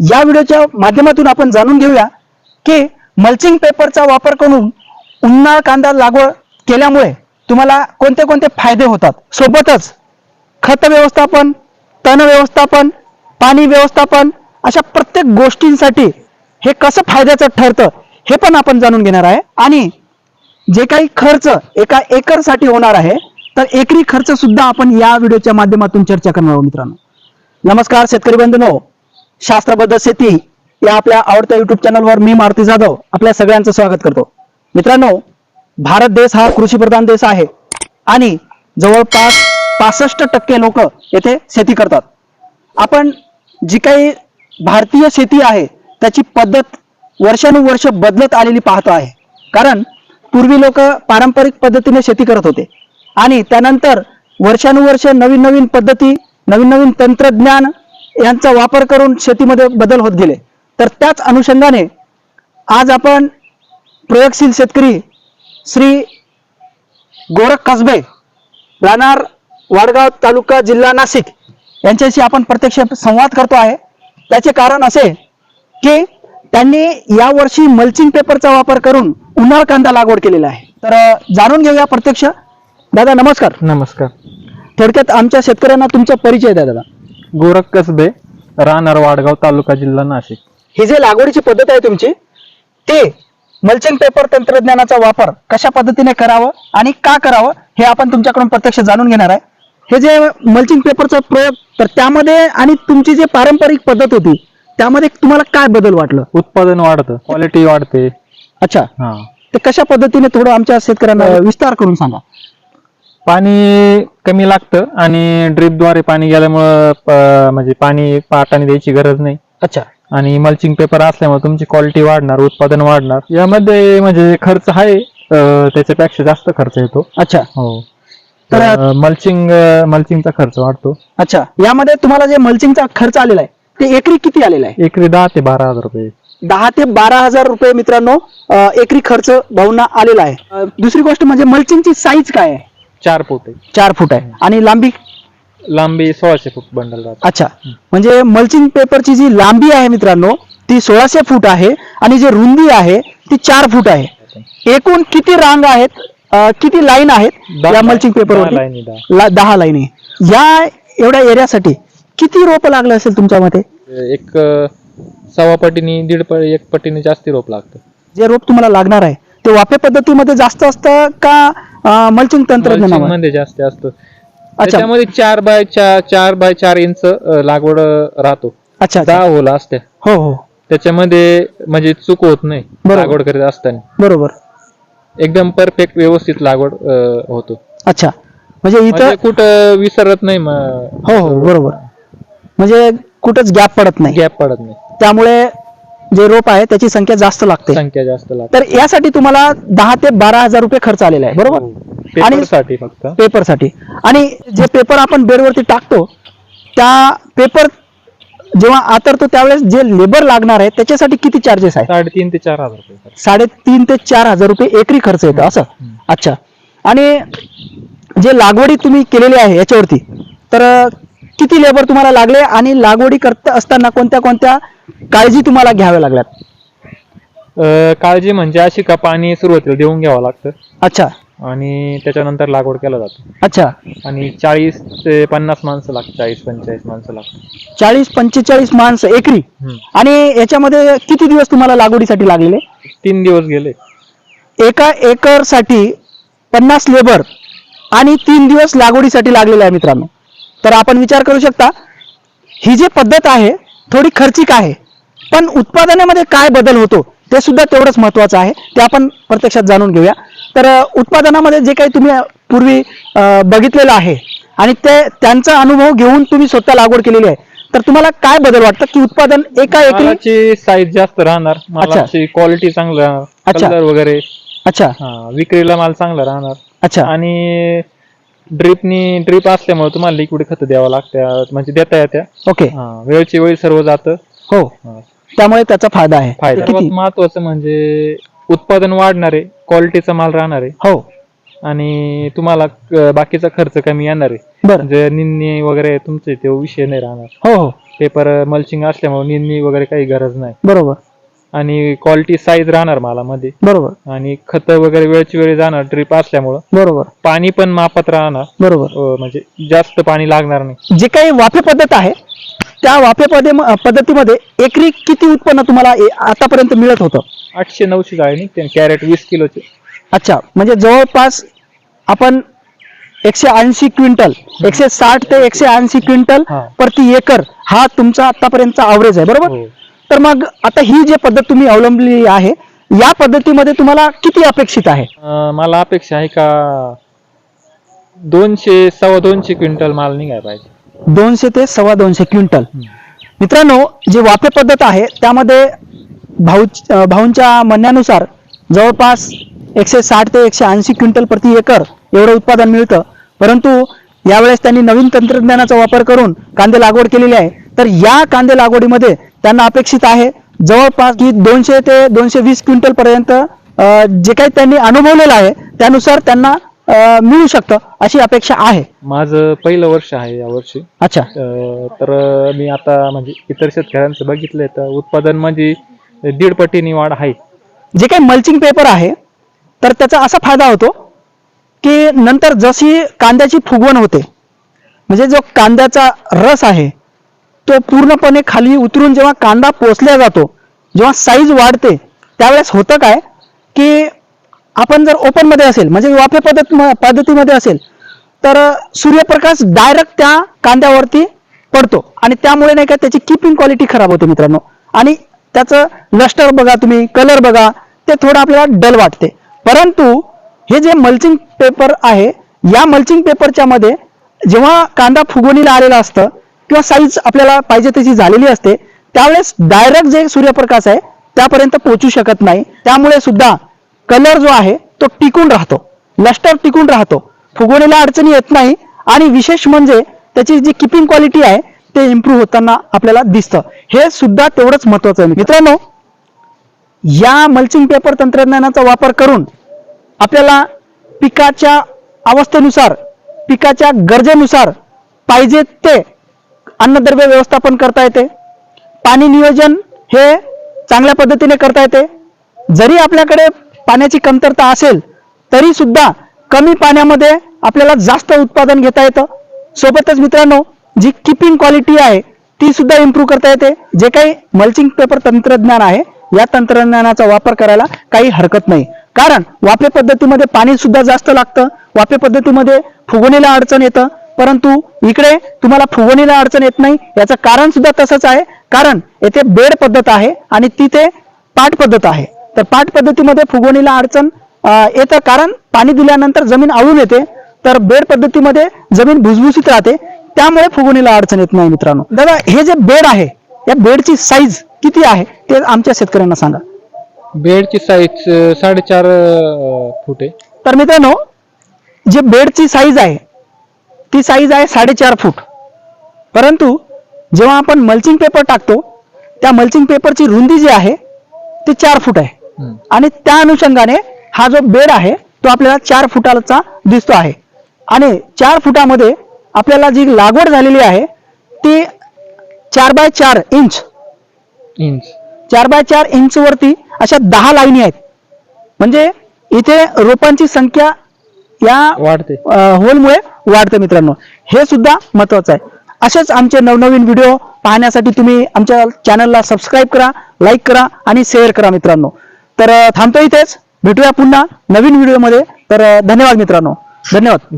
या व्हिडिओच्या माध्यमातून आपण जाणून घेऊया की मल्चिंग पेपरचा वापर करून उन्हाळ कांदा लागवड केल्यामुळे तुम्हाला कोणते कोणते फायदे होतात? सोबतच खत व्यवस्थापन तण व्यवस्थापन पाणी व्यवस्थापन अशा प्रत्येक गोष्टींसाठी हे कसं फायद्याचं ठरतं हे पण आपण जाणून घेणार आहे. आणि जे काही खर्च एका एकरसाठी होणार आहे तर एकरी खर्च सुद्धा आपण या व्हिडिओच्या माध्यमातून चर्चा करणार आहोत मित्रांनो. नमस्कार शेतकरी बंधनो. शास्त्रबद्ध शेती या आपल्या आवडत्या युट्यूब चॅनलवर मी मारुती जाधव आपल्या सगळ्यांचं स्वागत करतो. मित्रांनो भारत देश हा कृषीप्रधान देश आहे आणि जवळपास पासष्ट टक्के लोक येथे शेती करतात. आपण जी काही भारतीय शेती आहे त्याची पद्धत वर्षानुवर्ष बदलत आलेली पाहतो आहे. कारण पूर्वी लोक पारंपरिक पद्धतीने शेती करत होते आणि त्यानंतर वर्षानुवर्ष नवीन नवीन पद्धती नवीन नवीन तंत्रज्ञान यांचा वापर करून शेतीमध्ये बदल होत गेले. तर त्याच अनुषंगाने आज आपण प्रयोगशील शेतकरी श्री गोरख कसबे राहणार वाडगाव तालुका जिल्हा नाशिक यांच्याशी आपण प्रत्यक्ष संवाद करतो आहे. त्याचे कारण असे की त्यांनी यावर्षी मल्चिंग पेपरचा वापर करून उन्हाळ कांदा लागवड केलेला आहे. तर जाणून घेऊया प्रत्यक्ष. दादा नमस्कार. नमस्कार. थोडक्यात आमच्या शेतकऱ्यांना तुमचा परिचय द्या दादा. गोरख कसबे राहणार वाडगाव तालुका जिल्हा नाशिक. ही जे लागवडीची पद्धत आहे तुमची ते मल्चिंग पेपर तंत्रज्ञानाचा वापर कशा पद्धतीने करावं आणि का करावं हे आपण तुमच्याकडून प्रत्यक्ष जाणून घेणार आहे. हे जे मल्चिंग पेपरचा प्रयोग तर त्यामध्ये आणि तुमची जी पारंपरिक पद्धत होती त्यामध्ये तुम्हाला काय बदल वाटलं? उत्पादन वाढतं क्वालिटी वाढते. अच्छा. हा. ते कशा पद्धतीने थोडं आमच्या शेतकऱ्यांना विस्तार करून सांगा. पाणी कमी लागतं आणि ड्रीपद्वारे पाणी गेल्यामुळं प- म्हणजे पाणी पाटाने द्यायची गरज नाही. अच्छा. आणि मल्चिंग पेपर असल्यामुळे तुमची क्वालिटी वाढणार उत्पादन वाढणार. यामध्ये म्हणजे खर्च आहे अं, त्याच्यापेक्षा जास्त खर्च येतो. अच्छा. हो. तर- तर मल्चिंग मल्चिंगचा खर्च वाढतो. अच्छा. यामध्ये तुम्हाला जे मल्चिंगचा खर्च आलेला आहे ते एकरी किती आलेला आहे? एकरी दहा ते बारा हजार रुपये. दहा ते बारा हजार रुपये मित्रांनो अ, एकरी खर्च भावना आलेला आहे. अ, दुसरी गोष्ट म्हणजे मल्चिंगची साईज काय आहे? चार फूट आहे. चार फूट आहे. आणि लांबी? लांबी सोळाशे फूट बंडल राहतो. अच्छा. म्हणजे मल्चिंग पेपरची जी लांबी आहे मित्रांनो ती सोळाशे फूट आहे आणि जी रुंदी आहे ती चार फूट आहे. एकूण किती रांग आहेत? अ, किती लाईन आहेत दहा- या मल्चिंग दहा पेपरवर लाईनी, दहा. ला दहा लाईनी या एवढ्या एरियासाठी किती रोप लागलं असेल तुमच्या मते? एक अं, सव्वा पटीने दीड प एक पटीने जास्ती रोप लागतं. जे रोप तुम्हाला लागणार आहे ते वाफे पद्धतीमध्ये जास्त असतं का मल्चिंग तंत्रज्ञानामध्ये मध्ये जास्त असतं. अच्छा. त्याच्यामध्ये चार बाय चार चार बाय चार इंच अं, लागवड अं, राहतो. अच्छा अच्छा. दहा होला असते. हो हो. त्याच्यामध्ये म्हणजे चूक होत नाही बरोबर. लागवड करीत असताना. बरोबर. एकदम परफेक्ट व्यवस्थित लागवड अं, होतो. अच्छा. म्हणजे इथं म्हणजे कुठं विसरत नाही हो हो बरोबर. म्हणजे कुठंच गॅप पडत नाही. गॅप पडत नाही. त्यामुळे जे रोप आहे त्याची संख्या जास्त लागते. संख्या जास्त लागते. तर यासाठी तुम्हाला दहा ते बारा हजार रुपये खर्च आलेला आहे बरोबर? आणि- पेपरसाठी फक्त. पेपरसाठी. आणि जे पेपर आपण बेडवरती टाकतो त्या पेपर जेव्हा आतरतो त्यावेळेस जे लेबर लागणार आहे त्याच्यासाठी किती चार्जेस आहे साडेतीन ते चार हजार रुपये. साडेतीन ते चार हजार रुपये एकरी खर्च येतो असं. अच्छा. आणि जे लागवडी तुम्ही केलेली आहे याच्यावरती तर किती लेबर तुम्हाला लागले आणि लागवडी करत असताना कोणत्या कोणत्या काळजी तुम्हाला घ्याव्या लागल्यात? अं, काळजी म्हणजे अशी का पाणी सुरुवातीला देऊन घ्यावं लागतं. अच्छा. आणि त्याच्यानंतर लागवड केला जातो. अच्छा. आणि चाळीस ते पन्नास माणसं लागतात चाळीस पंचेचाळीस माणसं लागतात. चाळीस पंचेचाळीस माणसं एकरी? हम्म. आणि याच्यामध्ये किती दिवस तुम्हाला लागवडीसाठी लागलेले? तीन दिवस गेले. एका एकरसाठी पन्नास लेबर आणि तीन दिवस लागवडीसाठी लागलेले आहे मित्रांनो. तर आपण विचार करू शकता ही जी पद्धत आहे थोडी खर्चिक आहे पण उत्पादनामध्ये काय बदल होतो ते सुद्धा तेवढंच महत्वाचं आहे ते आपण प्रत्यक्षात जाणून घेऊया. तर उत्पादनामध्ये जे काही तुम्ही पूर्वी बघितलेलं आहे आणि ते त्यांचा अनुभव घेऊन तुम्ही स्वतः लागवड केलेली आहे तर तुम्हाला काय बदल वाटतं की उत्पादन एका एकरी साईज जास्त राहणार मालाची क्वालिटी चांगली राहणार अच्छा. वगैरे. अच्छा. विक्रीला माल चांगला राहणार. अच्छा. आणि ड्रीपनी ड्रीप असल्यामुळे तुम्हाला लिक्विड खत द्यावं लागतं म्हणजे देता येत्या. ओके हा, वेळची वेळ सर्व जातं. हो. हा. त्यामुळे त्याचा फायदा आहे. फायदा. ते सर्वात किती महत्वाचं म्हणजे उत्पादन वाढणार आहे क्वालिटीचा माल राहणार. आहे हो. आणि तुम्हाला बाकीचा खर्च कमी येणार. आहे बरं. म्हणजे निंदणी वगैरे तुमचे ते विषय नाही राहणार. हो हो. पेपर मल्चिंग असल्यामुळे निंदणी वगैरे काही गरज नाही. बरोबर. आणि क्वालिटी साईज राहणार मला मध्ये बरोबर. आणि खत वगैरे वेळची वेळी जाणार ड्रीप असल्यामुळं. बरोबर. पाणी पण मापात राहणार. बरोबर. अं, म्हणजे जास्त पाणी लागणार नाही. जे काही वाफे पद्धत आहे त्या वाफे पद्धे- पद्धतीमध्ये एकरी किती उत्पन्न तुम्हाला ए- आतापर्यंत मिळत होतं? आठशे नऊशे जाळे निघते कॅरेट वीस किलोचे. अच्छा म्हणजे जवळपास आपण एकशे ऐंशी क्विंटल एकशे साठ ते एकशे ऐंशी क्विंटल हा. प्रति एकर हा तुमचा आतापर्यंतचा अवरेज आहे बरोबर? हो. तर मग आता ही जी पद्धत तुम्ही अवलंबली आहे या पद्धतीमध्ये तुम्हाला किती अपेक्षित आहे? अं, मला अपेक्षा आहे का दोनशे सव्वा दोनशे क्विंटल माल निघाय पाहिजे. दोनशे ते सव्वा दोनशे क्विंटल. मित्रांनो जी वाफे पद्धत आहे त्यामध्ये भाऊ अं, भाऊंच्या म्हणण्यानुसार जवळपास एकशे साठ ते एकशे ऐंशी क्विंटल प्रति एकर एवढं उत्पादन मिळतं. परंतु यावेळेस त्यांनी नवीन तंत्रज्ञानाचा वापर करून कांदे लागवड केलेली आहे. तर या कांदे लागवडीमध्ये त्यांना अपेक्षित आहे जवळपास की दोनशे ते दोनशे वीस क्विंटल पर्यंत जे काही त्यांनी अनुभवलेलं आहे त्यानुसार त्यांना मिळू शकतं अशी अपेक्षा आहे. माझं पहिलं वर्ष आहे या वर्षी. अच्छा. तर मी आता म्हणजे इतर शेतकऱ्यांचं बघितलंय तर उत्पादन म्हणजे दीड पटीने वाढ आहे. जे काही मल्चिंग पेपर आहे तर त्याचा असा फायदा होतो की नंतर जशी कांद्याची फुगवण होते म्हणजे जो कांद्याचा रस आहे तो पूर्णपणे खाली उतरून जेव्हा कांदा पोचल्या जातो जेव्हा साईज वाढते त्यावेळेस होतं काय की आपण जर ओपनमध्ये असेल म्हणजे वाफे पद्धत पद्धतीमध्ये असेल तर सूर्यप्रकाश डायरेक्ट त्या कांद्यावरती पडतो. आणि त्यामुळे नाही का त्याची किपिंग क्वालिटी खराब होते मित्रांनो. आणि त्याचं लस्टर बघा तुम्ही कलर बघा ते थोडं आपल्याला डल वाटते. परंतु हे जे मल्चिंग पेपर आहे या मल्चिंग पेपरच्या मध्ये जेव्हा कांदा फुगवणीला आलेला असतं किंवा साईज आपल्याला पाहिजे त्याची झालेली असते त्यावेळेस डायरेक्ट जे सूर्यप्रकाश आहे त्यापर्यंत पोहोचू शकत नाही. त्यामुळे सुद्धा कलर जो आहे तो टिकून राहतो. लष्टर टिकून राहतो. फुगवणीला अडचणी येत नाही आणि विशेष म्हणजे त्याची जी किपिंग क्वालिटी आहे ते इम्प्रूव्ह होताना आपल्याला दिसतं. हे सुद्धा तेवढंच महत्वाचं आहे. मित्रांनो या मल्चिंग पेपर तंत्रज्ञानाचा वापर करून आपल्याला पिकाच्या अवस्थेनुसार पिकाच्या गरजेनुसार पाहिजे ते अन्नद्रव्य व्यवस्थापन करता येते. पाणी नियोजन हे चांगल्या पद्धतीने करता येते. जरी आपल्याकडे पाण्याची कमतरता असेल तरी सुद्धा कमी पाण्यामध्ये आपल्याला जास्त उत्पादन घेता येतं. सोबतच मित्रांनो जी किपिंग क्वालिटी आहे ती सुद्धा इम्प्रूव्ह करता येते. जे काही मल्चिंग पेपर तंत्रज्ञान आहे या तंत्रज्ञानाचा वापर करायला काही हरकत नाही. कारण वाफे पद्धतीमध्ये पाणी सुद्धा जास्त लागतं. वाफे पद्धतीमध्ये फुगवणीला अडचण येतं. परंतु इकडे तुम्हाला फुगवणीला अडचण येत नाही. याचं कारण सुद्धा तसंच आहे. कारण येथे बेड पद्धत आहे आणि तिथे पाट पद्धत आहे. तर पाट पद्धतीमध्ये फुगवणीला अडचण येतं. कारण पाणी दिल्यानंतर जमीन आळून येते. तर बेड पद्धतीमध्ये जमीन भुसभुशीत राहते. त्यामुळे फुगवणीला अडचण येत नाही मित्रांनो. दादा हे जे बेड आहे या बेडची साईज किती आहे ते आमच्या शेतकऱ्यांना सांगा. बेडची साईज साडेचार फूट आहे. तर मित्रांनो जे बेडची साईज आहे ती साईज आहे साडेचार फूट. परंतु जेव्हा आपण मल्चिंग पेपर टाकतो त्या मल्चिंग पेपरची रुंदी जी आहे ती चार फूट आहे. आणि त्या अनुषंगाने हा जो बेड आहे तो आपल्याला चार फुटाचा दिसतो आहे. आणि चार फुटामध्ये आपल्याला जी लागवड झालेली आहे ती चार बाय चार इंच इंच चार बाय चार इंच वरती अशा दहा लाईनी आहेत. म्हणजे इथे रोपांची संख्या या वाढते. होलमुळे वाढतं मित्रांनो. हे सुद्धा महत्वाचं आहे. असेच आमचे नवनवीन व्हिडिओ पाहण्यासाठी तुम्ही आमच्या चॅनलला सबस्क्राईब करा लाईक करा आणि शेअर करा मित्रांनो. तर थांबतो इथेच. भेटूया पुन्हा नवीन व्हिडिओमध्ये तर धन्यवाद मित्रांनो. धन्यवाद.